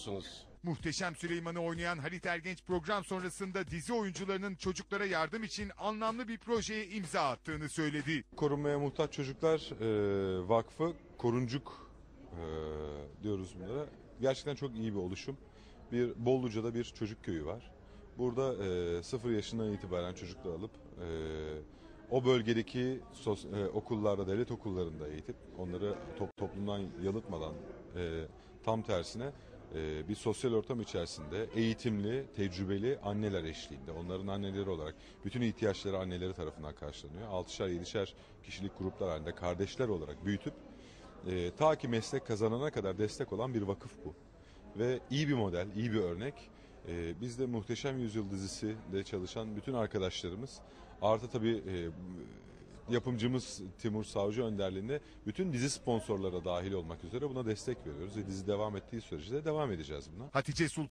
musunuz? Muhteşem Süleyman'ı oynayan Halit Ergenç program sonrasında dizi oyuncularının çocuklara yardım için anlamlı bir projeye imza attığını söyledi. Korunmaya Muhtaç Çocuklar e, Vakfı Koruncuk e, diyoruz bunlara. Gerçekten çok iyi bir oluşum. Bir Bolluca'da bir çocuk köyü var. Burada e, 0 yaşından itibaren çocukları alıp e, o bölgedeki sos, e, okullarda, devlet okullarında eğitip onları top, toplumdan yalıtmadan e, tam tersine e, bir sosyal ortam içerisinde eğitimli, tecrübeli anneler eşliğinde, onların anneleri olarak bütün ihtiyaçları anneleri tarafından karşılanıyor. 6'şer 7'şer kişilik gruplar halinde kardeşler olarak büyütüp e, ta ki meslek kazanana kadar destek olan bir vakıf bu. Ve iyi bir model, iyi bir örnek. E, biz de Muhteşem Yüzyıl dizisi çalışan bütün arkadaşlarımız artı tabii e, yapımcımız Timur Savcı önderliğinde bütün dizi sponsorlara dahil olmak üzere buna destek veriyoruz ve dizi devam ettiği sürece de devam edeceğiz buna. Hatice Sultan